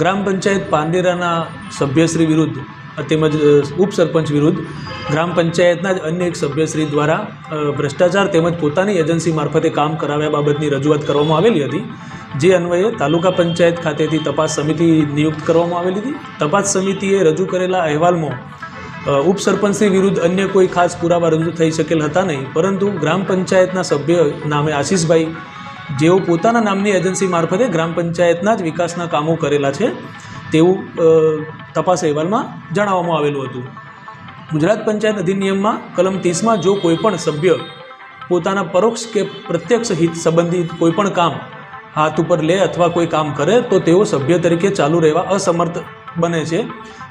ગ્રામ પંચાયત પાંડેરાના સભ્યશ્રી વિરુદ્ધ તેમજ ઉપસરપંચ વિરુદ્ધ ગ્રામ પંચાયતના જ અન્ય એક સભ્યશ્રી દ્વારા ભ્રષ્ટાચાર તેમજ પોતાની એજન્સી મારફતે કામ કરાવ્યા બાબતની રજૂઆત કરવામાં આવેલી હતી. જે અન્વયે તાલુકા પંચાયત ખાતેથી તપાસ સમિતિ નિયુક્ત કરવામાં આવેલી હતી. તપાસ સમિતિએ રજૂ કરેલા અહેવાલમાં ઉપસરપંચશ્રી વિરુદ્ધ અન્ય કોઈ ખાસ પુરાવા રજૂ થઈ શકેલ હતા નહીં. પરંતુ ગ્રામ પંચાયતના સભ્ય નામે આશીષભાઈ જેઓ પોતાના નામની એજન્સી મારફતે ગ્રામ પંચાયતના જ વિકાસના કામો કરેલા છે, તેવું તપાસ અહેવાલમાં જણાવવામાં આવેલું હતું. ગુજરાત પંચાયત અધિનિયમમાં કલમ ત્રીસમાં જો કોઈપણ સભ્ય પોતાના પરોક્ષ કે પ્રત્યક્ષ હિત સંબંધિત કોઈપણ કામ હાથ ઉપર લે અથવા કોઈ કામ કરે, તો તેઓ સભ્ય તરીકે ચાલુ રહેવા અસમર્થ બને છે.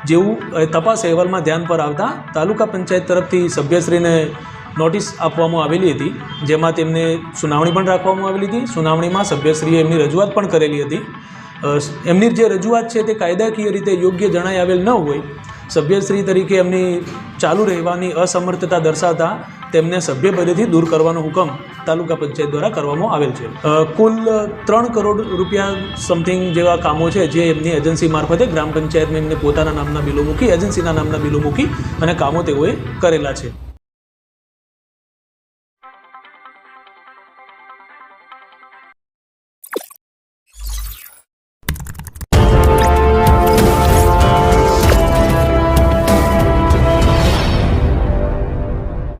જેવું તપાસ અહેવાલમાં ધ્યાન પર આવતા તાલુકા પંચાયત તરફથી સભ્યશ્રીને નોટિસ આપવામાં આવેલી હતી, જેમાં તેમને સુનાવણી પણ રાખવામાં આવેલી હતી, સુનાવણીમાં સભ્યશ્રીએ એમની રજૂઆત પણ કરેલી હતી. એમની જે રજૂઆત છે તે કાયદાકીય રીતે યોગ્ય જણાઈ આવેલ ન હોય, સભ્યશ્રી તરીકે એમની ચાલુ રહેવાની અસમર્થતા દર્શાવતા તેમને સભ્યપદેથી દૂર કરવાનો હુકમ તાલુકા પંચાયત દ્વારા કરવામાં આવેલ છે. કુલ ત્રણ કરોડ રૂપિયા સમથિંગ જેવા કામો છે જે એમની એજન્સી મારફતે ગ્રામ પંચાયતમાં એમને પોતાના નામના બિલો મૂકી, એજન્સીના નામના બિલો મૂકી અને કામો તેઓએ કરેલા છે.